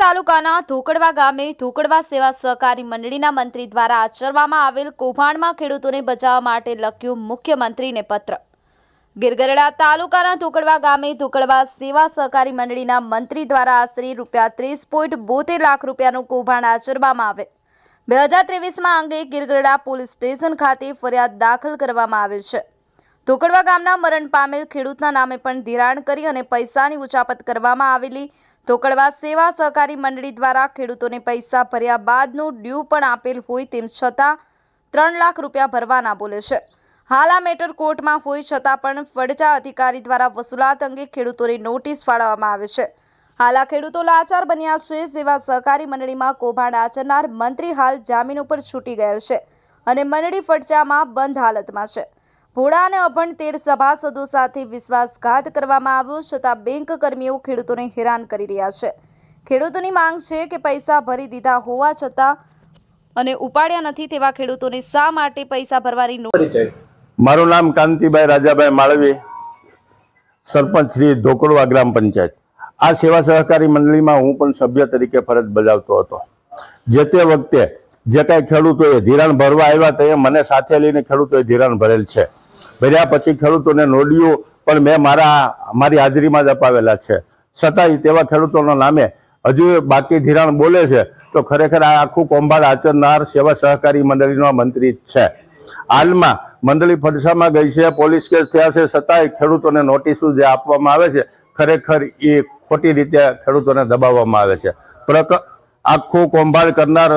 તાલુકાના ધોકડવા ગામે ધોકડવા સેવા સહકારી મંડળીના મંત્રી દ્વારા આચરવામાં આવેલ કૌભાંડમાં ખેડૂતોને બચાવવા માટે લખ્યું મુખ્યમંત્રીને પત્ર. ગીરગઢડા તાલુકાના ધોકડવા ગામે ધોકડવા સેવા સહકારી મંડળીના મંત્રી દ્વારા આશરે રૂપિયા ત્રીસ પોઈન્ટ બોતેર લાખ રૂપિયાનું કૌભાંડ આચરવામાં આવે બે હજાર ત્રેવીસમાં અંગે ગીરગઢડા પોલીસ સ્ટેશન ખાતે ફરિયાદ દાખલ કરવામાં આવેલ છે. ધોકડવા ગામના મરણ પામેલ ખેડૂતના નામે પણ ધિરાણ કરી અને પૈસાની ઉચાપત કરવામાં આવેલી ધોકડવા સેવા સહકારી મંડળી દ્વારા ખેડૂતોને પૈસા ભર્યા બાદનું ડ્યુ પણ આપેલ હોય તેમ છતાં ત્રણ લાખ રૂપિયા ભરવાના બોલે છે. હાલ આ મેટર કોર્ટમાં હોય છતાં પણ ફડચા અધિકારી દ્વારા વસૂલાત અંગે ખેડૂતોને નોટિસ ફાળવવામાં આવે છે. હાલ આ ખેડૂતો લાચાર બન્યા છે. સેવા સહકારી મંડળીમાં કૌભાંડ આચરનાર મંત્રી હાલ જામીન ઉપર છૂટી ગયેલ છે અને મંડળી ફડચામાં બંધ હાલતમાં છે. ભોળા અને અભણ તેર સભાસદો સાથે વિશ્વાસઘાત કરવામાં આવ્યો છતાં બેંક કર્મીઓ ખેડૂતોને હેરાન કરી રહ્યા છે. ખેડૂતોની માંગ છે કે પૈસા ભરી દીધા હોવા છતાં અને ઉપાડ્યા નથી તેવા ખેડૂતોને શા માટે પૈસા ભરવાની નો મારું નામ કાંતિભાઈ રાજાભાઈ માળવી સરપંચ શ્રી ધોકડવા ગ્રામ પંચાયત. આ સેવા સહકારી મંડળીમાં હું પણ સભ્ય તરીકે ફરજ બજાવતો હતો. જે તે વખતે જે કાંઈ ખેડૂતોએ ધિરાણ ભરવા આવ્યા તે મને સાથે લઈને ખેડૂતોએ ધિરાણ ભરેલ છે. ભર્યા પછી ખેડૂતોને નોડીઓ પણ મેં મારા, મારી હાજરીમાં જ અપાવેલા છે. છતાંય તેવા ખેડૂતોના નામે હજુ બાકી ધિરાણ બોલે છે, તો ખરેખર આ આખું કૌભાંડ આચરનાર સેવા સહકારી મંડળીનો મંત્રી છે. હાલમાં મંડળી ફડસામાં ગઈ છે, પોલીસ કેસ થયા છે, છતાંય ખેડૂતોને નોટિસો જે આપવામાં આવે છે, ખરેખર એ ખોટી રીતે ખેડૂતોને દબાવવામાં આવે છે. આખું કૌભાંડ કરનાર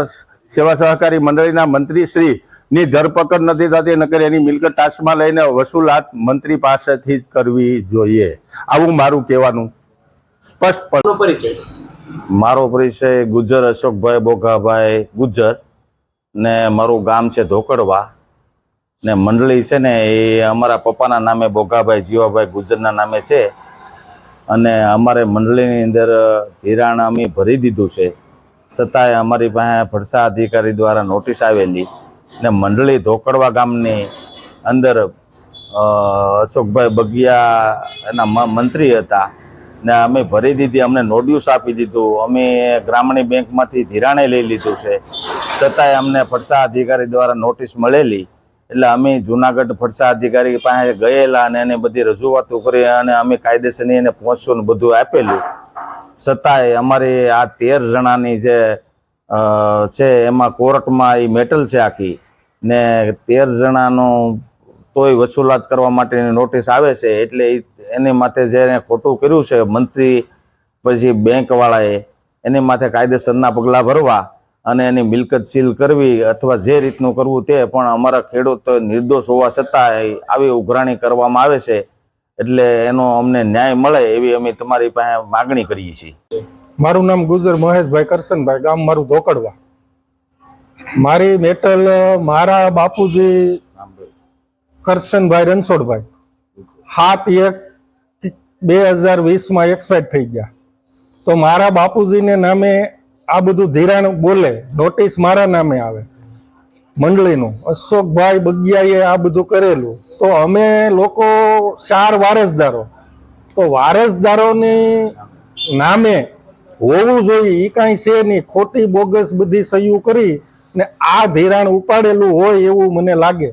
સેવા સહકારી મંડળીના મંત્રી શ્રી ની ધરપકડ નથી થતી નકર એની મિલકત ટાસમાં લઈને વસૂલાત મંત્રી પાસેથી જ કરવી જોઈએ. આવું મારું કહેવાનું. સ્પષ્ટ પરિચય. મારો પરિચય ગુજર અશોકભાઈ બોઘાભાઈ ગુજર ને મારું ગામ છે ધોકડવા ને મંડળી છે ને એ અમારા પપ્પાના નામે બોઘાભાઈ જીવાભાઈ ગુજરના નામે છે. અને અમારે મંડળીની અંદર ધિરાણ અમે ભરી દીધું છે. છતાંય અમારી પાસે ભરસા અધિકારી દ્વારા નોટિસ આવેલી. ને મંડળી ધોકડવા ગામની અંદર અશોકભાઈ બગિયા એના મંત્રી હતા. ને અમે ભરી દીધી, અમને નોડ્યુસ આપી દીધું. અમે ગ્રામીણ બેંકમાંથી ધિરાણે લઈ લીધું છે. છતાંય અમને ફરસા અધિકારી દ્વારા નોટિસ મળેલી. એટલે અમે જુનાગઢ ફરસા અધિકારી પાસે ગયેલા અને એને બધી રજૂઆતો કરી અને અમે કાયદેસરની એને પહોંચશું બધું આપેલું. છતાંય અમારી આ તેર જણાની જે છે, એમાં કોર્ટમાં એ મેટલ છે આખી. ને તેર જણાનો તોય વસૂલાત કરવા માટેની નોટિસ આવે છે, એટલે એની માટે જેને ખોટું કર્યું છે, મંત્રી પછી બેંકવાળાએ એની માથે કાયદેસરના પગલાં ભરવા અને એની મિલકત સીલ કરવી અથવા જે રીતનું કરવું તે, પણ અમારા ખેડૂત નિર્દોષ હોવા છતાં આવી ઉઘરાણી કરવામાં આવે છે, એટલે એનો અમને ન્યાય મળે એવી અમે તમારી પાસે માગણી કરીએ છીએ. મારું નામ ગુજર મહેશભાઈ કરશનભાઈ, ગામ મારું ધોકડવા. મારી મેટલ, મારા બાપુજી કરશનભાઈ રણછોડભાઈ. સાત એક, બે હજાર વીસમાં એક્સપાયર થઈ ગયા. તો મારા બાપુજીને નામે આ બધું ધિરાણ બોલે નોટિસ મારા નામે આવે. મંડળીનું, અશોકભાઈ બગિયાએ આ બધું કરેલું. તો અમે લોકો ચાર વારસદારો. તો વારસદારોની નામે હોવું જોઈએ. એ કાંઈ છે નહીં. ખોટી બોગસ બધી સહીઓ કરી ને આ ધિરાણ ઉપાડેલું હોય એવું મને લાગે.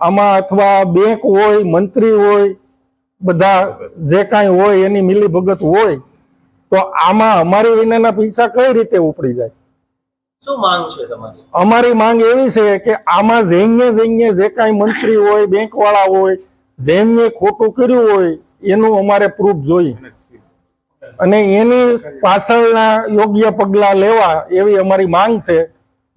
આમાં અથવા બેંક હોય મંત્રી હોય બધા જે કાંઈ હોય એની મિલીભગત હોય તો આમાં અમારી વિનાના પૈસા કઈ રીતે ઉપડી જાય? શું માંગ છે તમારી? અમારી માંગ એવી છે કે આમાં જૈન્ય જૈન્ય જે કાંઈ મંત્રી હોય બેંક વાળા હોય જેને ખોટું કર્યું હોય એનું અમારે પ્રૂફ જોઈએ. અને એની પાછળના યોગ્ય પગલાં લેવા એવી અમારી માંગ છે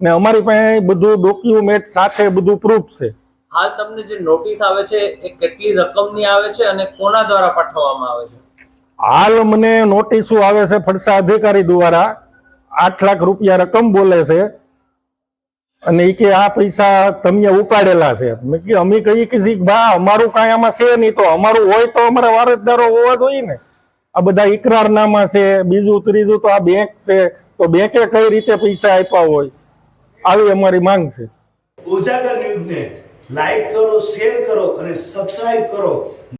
ને અમારી પાસે બધું ડોક્યુમેન્ટ સાથે બધું પ્રૂફ છે. હાલ તમને જે નોટિસ આવે છે એ કેટલી રકમની આવે છે અને કોના દ્વારા પાઠવવામાં આવે છે? હાલ મને નોટિસો આવે છે ફરસા અધિકારી દ્વારા આઠ લાખ રૂપિયા રકમ બોલે છે અને એ કે આ પૈસા તમે ઉપાડેલા છે. મેં કે અમે કહીએ કે ભા બા અમારું કાંઈ આમાં છે નહીં તો અમારું હોય તો અમારા વારસદારો હોવા જોઈએ ને. આ બધા ઇકરારનામા છે, બીજું, ત્રીજું તો આ બેંક છે, તો બેંકે કઈ રીતે પૈસા આપ્યા હોય? આવી અમારી માંગ છે. ઉજાગર ન્યૂઝને લાઈક કરો શેર કરો અને સબસ્ક્રાઇબ કરો.